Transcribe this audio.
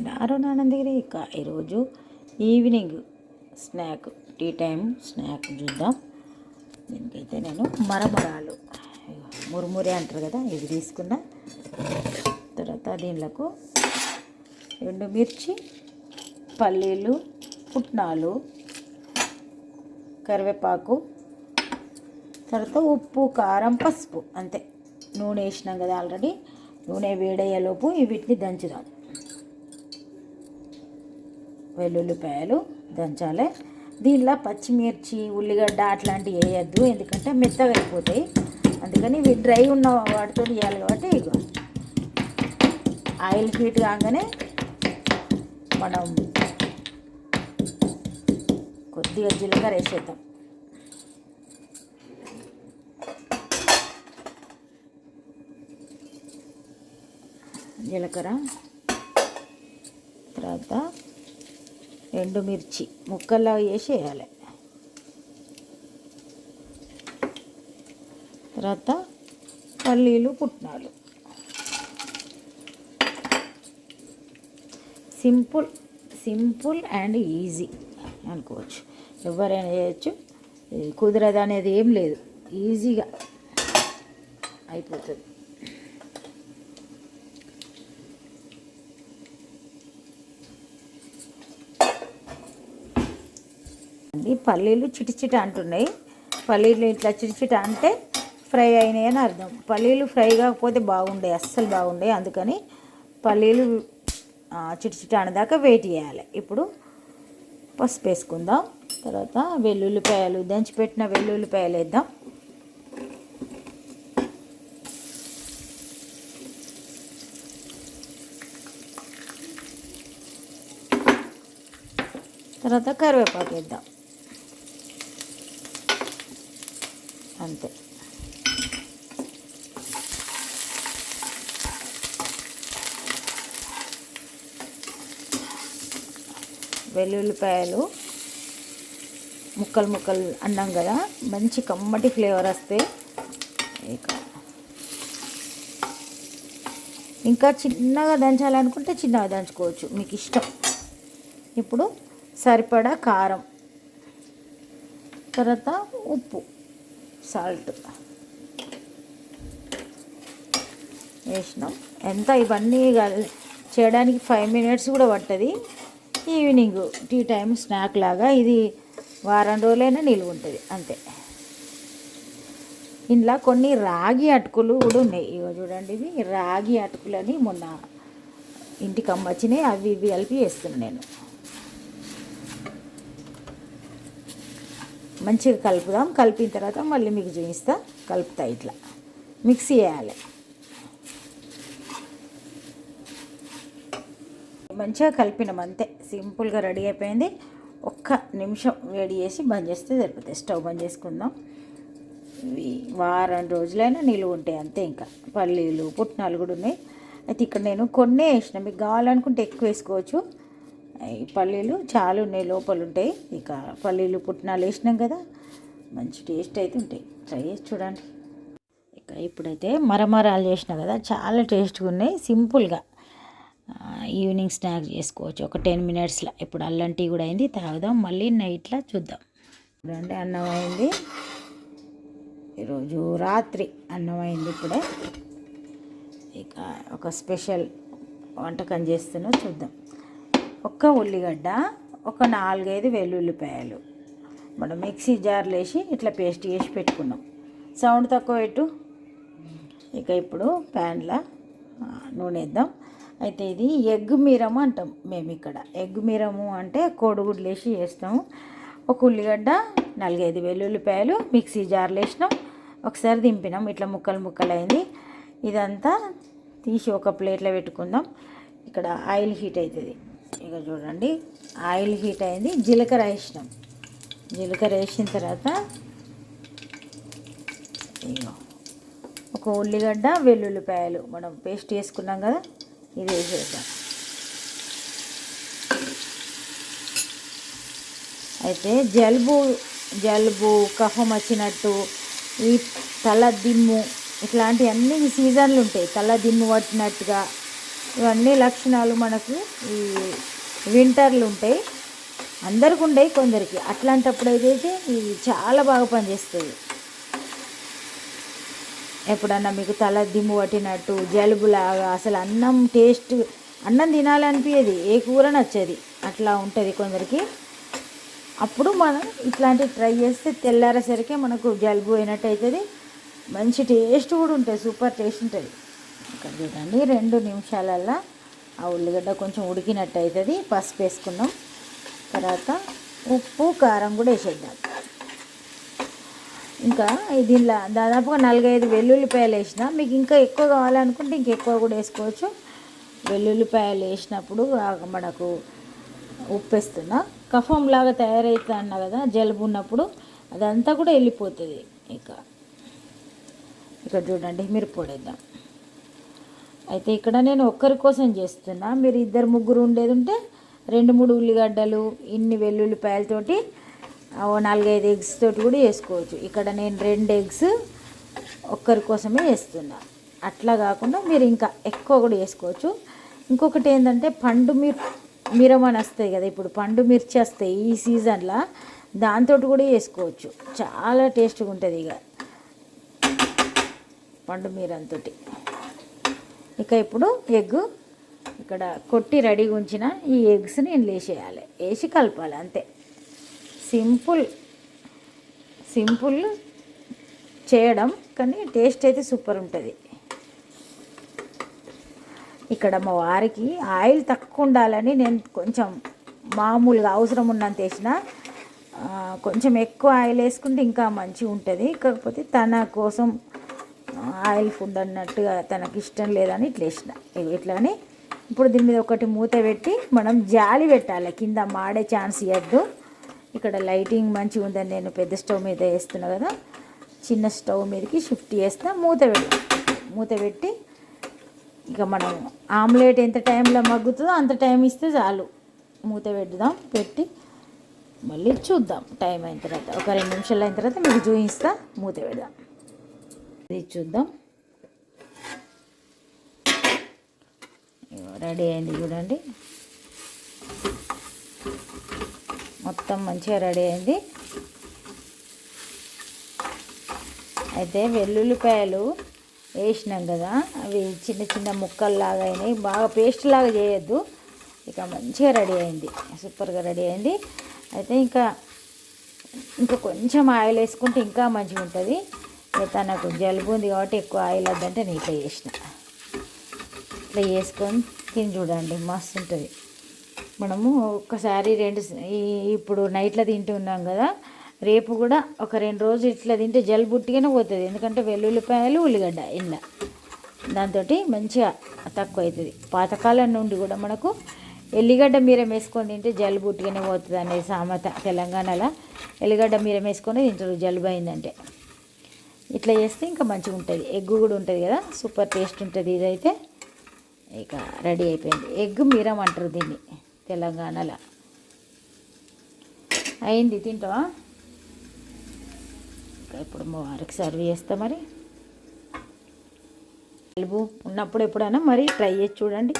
నేను ఆరోనానందగిరి దగ్గర ఇక ఈరోజు evening snack tea time snack చూద్దాం. దీనికైతే నేను మరమరాలు మురుమురే అంటారు కదా ఇవి తీసుకున్నా. తర్వాత దీనిలకు ఎండుమిర్చి పల్లీలు పుట్నాలు కరివేపాకు తర్వాత ఉప్పు కారం పసుపు అంతే. నూనె వేసినాం కదా ఆల్రెడీ. నూనె వేడయ్యేలోపు వీటిని దంచుదాం. వెల్లుల్లిపాయలు దంచాలి. దీనిలో పచ్చిమిర్చి ఉల్లిగడ్డ అట్లాంటివి వేయద్దు ఎందుకంటే మెత్తగా అయిపోతాయి. అందుకని ఇవి డ్రై ఉన్న వాటితో చేయాలి కాబట్టి ఇగో. ఆయిల్ హీట్ కాగానే మనం కొద్దిగా జీలకర్ర వేసేద్దాం. జీలకర్ర తర్వాత ఎండుమిర్చి ముక్కల్లా వేసి వేయాలి తర్వాత పల్లీలు పుట్నాలు. సింపుల్ సింపుల్ అండ్ ఈజీ అనుకోవచ్చు. ఎవరైనా చేయొచ్చు. కుదరదు అనేది ఏం లేదు. ఈజీగా అయిపోతుంది. అండి. పల్లీలు చిటిచిట అంటున్నాయి. పల్లీలు ఇట్లా చిటిచిట అంటే ఫ్రై అయినాయి అని అర్థం. పల్లీలు ఫ్రై కాకపోతే బాగుండే అస్సలు బాగుండే అందుకని పల్లీలు చిటిచిట అనేదాకా వెయిట్ చేయాలి. ఇప్పుడు పసుపు వేసుకుందాం. తర్వాత వెల్లుల్లిపాయలు దంచిపెట్టిన వెల్లుల్లిపాయలు వేద్దాం. తర్వాత కరివేపాకు వేద్దాం. అంతే. వెల్లుల్లిపాయలు ముక్కలు ముక్కలు అన్నాం కదా మంచి కమ్మటి ఫ్లేవర్ వస్తే ఇంకా. చిన్నగా దంచాలనుకుంటే చిన్నగా దంచుకోవచ్చు మీకు ఇష్టం. ఇప్పుడు సరిపడా కారం తర్వాత ఉప్పు. సాల్ట్ వేసినాం. ఎంత ఇవన్నీ చేయడానికి ఫైవ్ మినిట్స్ కూడా పట్టది. ఈవినింగ్ టీ టైం స్నాక్ లాగా ఇది వారం రోజులైనా నిలువ ఉంటుంది. అంతే. ఇందులో కొన్ని రాగి అటుకులు కూడా ఉన్నాయి. ఇగో చూడండి ఇవి రాగి అటుకులని మొన్న ఇంటికి అమ్మచ్చినాయి అవి ఇవి కలిపి వేస్తున్నాను నేను. మంచిగా కలుపుదాం. కలిపిన తర్వాత మళ్ళీ మీకు చూపిస్తా. కలుపుతా ఇట్లా. మిక్సీ వేయాలి మంచిగా కలిపినాం అంతే. సింపుల్గా రెడీ అయిపోయింది. ఒక్క నిమిషం వేడి చేసి బంద్ చేస్తే సరిపోతాయి. స్టవ్ బంద్ చేసుకుందాం. వారం రోజులైనా నిలువ ఉంటాయి అంతే ఇంకా. పల్లీలు పుట్నాలు కూడా ఉన్నాయి. అయితే ఇక్కడ నేను కొన్నే వేసిన. మీకు కావాలనుకుంటే ఎక్కువ వేసుకోవచ్చు. ఈ పల్లీలు చాలా ఉన్నాయి లోపల ఉంటాయి. ఇక పల్లీలు పుట్టినాలు వేసినాం కదా మంచి టేస్ట్ అయితే ఉంటాయి. ట్రై చేసి చూడండి. ఇక ఇప్పుడైతే మరమరాలు చేసిన కదా చాలా టేస్ట్గా ఉన్నాయి. సింపుల్గా ఈవినింగ్ స్నాక్ చేసుకోవచ్చు. ఒక టెన్ మినిట్స్లో. ఇప్పుడు అల్లం టీ కూడా అయింది తాగుదాం. మళ్ళీ నైట్లో చూద్దాం. చూడండి అన్నం అయింది. ఈరోజు రాత్రి అన్నం అయింది ఇప్పుడే. ఇక ఒక స్పెషల్ వంటకం చేస్తున్నా చూద్దాం. ఒక్క ఉల్లిగడ్డ ఒక నాలుగైదు వెల్లుల్లిపాయలు. మనం మిక్సీ జార్లు వేసి ఇట్లా పేస్ట్ చేసి పెట్టుకున్నాం. సౌండ్ తక్కువ పెట్టు. ఇక ఇప్పుడు ప్యాన్లో నూనె వేద్దాం అయితే ఇది ఎగ్ మీరము అంటాం మేము ఇక్కడ. ఎగ్ మీరము అంటే కోడిగుడ్లు వేసి వేస్తాము ఒక ఉల్లిగడ్డ నాలుగైదు వెల్లుల్లిపాయలు మిక్సీ జార్లు వేసినాం ఒకసారి దింపినాం. ఇట్లా ముక్కలు ముక్కలు అయింది ఇదంతా తీసి ఒక ప్లేట్లో పెట్టుకుందాం. ఇక్కడ ఆయిల్ హీట్ అవుతుంది. ఇక చూడండి ఆయిల్ హీట్ అయింది. జీలకర్ర వేసినాం. జీలకర్ర వేసిన తర్వాత ఇగో ఒక ఉల్లిగడ్డ వెల్లుల్లిపాయలు. మనం పేస్ట్ చేసుకున్నాం కదా ఇది వేసేద్దాం. అయితే జలుబు జలుబు కఫం వచ్చినట్టు ఈ తల దిమ్ము ఇట్లాంటివన్నీ సీజన్లు ఉంటాయి. తల దిమ్ము పట్టినట్టుగా ఇవన్నీ లక్షణాలు మనకు ఈ వింటర్లు ఉంటాయి. అందరికి ఉండయి కొందరికి. అట్లాంటప్పుడు అయితే ఇది చాలా బాగా పనిచేస్తుంది. ఎప్పుడన్నా మీకు తల దిమ్ము పట్టినట్టు జలుబులాగా అసలు అన్నం టేస్ట్ అన్నం తినాలనిపించేది ఏ కూర నచ్చేది. అట్లా ఉంటుంది కొందరికి. అప్పుడు మనం ఇట్లాంటివి ట్రై చేస్తే తెల్లారేసరికి మనకు జలుబు అయినట్టు అవుతుంది మంచి టేస్ట్ కూడా ఉంటుంది. సూపర్ టేస్ట్ ఉంటుంది. ఇక్కడ చూడండి రెండు నిమిషాలల్లో ఆ ఉల్లిగడ్డ కొంచెం ఉడికినట్టు అవుతుంది పసుపు వేసుకున్నాం. తర్వాత ఉప్పు కారం కూడా వేసేద్దాం. ఇంకా దీనిలో దాదాపుగా నలుగైదు వెల్లుల్లిపాయలు వేసిన మీకు ఇంకా ఎక్కువ కావాలనుకుంటే ఇంకా ఎక్కువ కూడా వేసుకోవచ్చు. వెల్లుల్లిపాయలు వేసినప్పుడు మనకు ఉప్పు వేస్తున్నా కఫం లాగా తయారవుతుంది అన్నా కదా జలుబు ఉన్నప్పుడు అదంతా కూడా వెళ్ళిపోతుంది. ఇక ఇక్కడ చూడండి మీరు పొడేద్దాం అయితే ఇక్కడ నేను ఒక్కరి కోసం చేస్తున్నా. మీరు ఇద్దరు ముగ్గురు ఉండేది ఉంటే రెండు మూడు ఉల్లిగడ్డలు ఇన్ని వెల్లుల్లిపాయలతోటి ఓ నాలుగైదు ఎగ్స్ తోటి కూడా వేసుకోవచ్చు ఇక్కడ నేను రెండు ఎగ్స్ ఒక్కరి కోసమే వేస్తున్నా అట్లా కాకుండా మీరు ఇంకా ఎక్కువ కూడా వేసుకోవచ్చు ఇంకొకటి ఏంటంటే పండు మిర్ మిరమని వస్తాయి కదా ఇప్పుడు పండు మిర్చి వస్తాయి ఈ సీజన్లో దాంతో కూడా వేసుకోవచ్చు చాలా టేస్ట్గా ఉంటుంది ఇక. పండు మీరంతో ఇక ఇప్పుడు ఎగ్ ఇక్కడ కొట్టి రెడీగా ఉంచిన ఈ ఎగ్స్ని నేను వేసేయాలి వేసి కలపాలి అంతే. సింపుల్ సింపుల్ చేయడం కానీ టేస్ట్ అయితే సూపర్ ఉంటుంది. ఇక్కడ మా వారికి ఆయిల్ తక్కువ ఉండాలని నేను కొంచెం మామూలుగా అవసరం ఉన్నంత వేసిన కొంచెం ఎక్కువ ఆయిల్ వేసుకుంటే ఇంకా మంచిగా ఉంటుంది. కాకపోతే తన కోసం ఆయిల్ ఫుడ్ అన్నట్టుగా తనకి ఇష్టం లేదని ఇట్లా వేసిన ఇగో ఇట్లా అని? ఇప్పుడు దీని మీద ఒకటి మూత పెట్టి మనం జాలి పెట్టాలి. కింద మాడే ఛాన్స్ ఇవ్వద్దు ఇక్కడ లైటింగ్ మంచిగా ఉందని నేను పెద్ద స్టవ్ మీద వేస్తున్నా కదా. చిన్న స్టవ్ మీదకి షిఫ్ట్ చేస్తా మూత పెట్టి మూత పెట్టి ఇక మనం ఆమ్లెట్ ఎంత టైంలో మగ్గుతుందో అంత టైం ఇస్తే చాలు. మూత పెడదాం పెట్టి మళ్ళీ చూద్దాం. టైం అయిన తర్వాత ఒక రెండు నిమిషాలు అయిన తర్వాత మీకు చూపిస్తా మూత పెడదాం. ఇది చూద్దాం. రెడీ అయింది చూడండి. మొత్తం మంచిగా రెడీ అయింది. అయితే వెల్లుల్లిపాయలు వేసినాం కదా అవి చిన్న చిన్న ముక్కల్లాగా అయినాయి. బాగా పేస్ట్ లాగా చేయొద్దు. ఇక మంచిగా రెడీ అయింది. సూపర్గా రెడీ అయింది. అయితే ఇంకా ఇంకా కొంచెం ఆయిల్ వేసుకుంటే ఇంకా మంచిగా ఉంటుంది తనకు జలుబు ఉంది కాబట్టి ఎక్కువ ఆయిల్ వద్దంటే నేను ఇట్లా చేసిన. ఇట్లా చేసుకొని తిని చూడండి మస్తు ఉంటుంది. మనము ఒక్కసారి రెండు ఇప్పుడు నైట్లో తింటున్నాం కదా రేపు కూడా ఒక రెండు రోజులు ఇట్లా తింటే జలుబు ఉట్టిగానే పోతుంది. ఎందుకంటే వెల్లుల్లిపాయలు ఉల్లిగడ్డ ఇలా దాంతో మంచిగా తక్కువ అవుతుంది పాతకాలం నుండి కూడా మనకు ఎల్లిగడ్డ మీరం వేసుకొని తింటే జలుబు ఉట్టిగానే పోతుంది అనే సామెత తెలంగాణలో. ఎల్లిగడ్డ మీరం వేసుకొని తింటారు జలుబు అయిందంటే. ఇట్లా చేస్తే ఇంకా మంచిగా ఉంటుంది. ఎగ్ కూడా ఉంటుంది కదా సూపర్ టేస్ట్ ఉంటుంది ఇదైతే. ఇక రెడీ అయిపోయింది. ఎగ్ మీరం అంటారు దీన్ని తెలంగాణలో. అయింది తింటావా? ఇంకా ఇప్పుడు మా వారికి సర్వ్ చేస్తా మరి. జలుబు ఉన్నప్పుడు ఎప్పుడైనా మరి ట్రై చేసి చూడండి.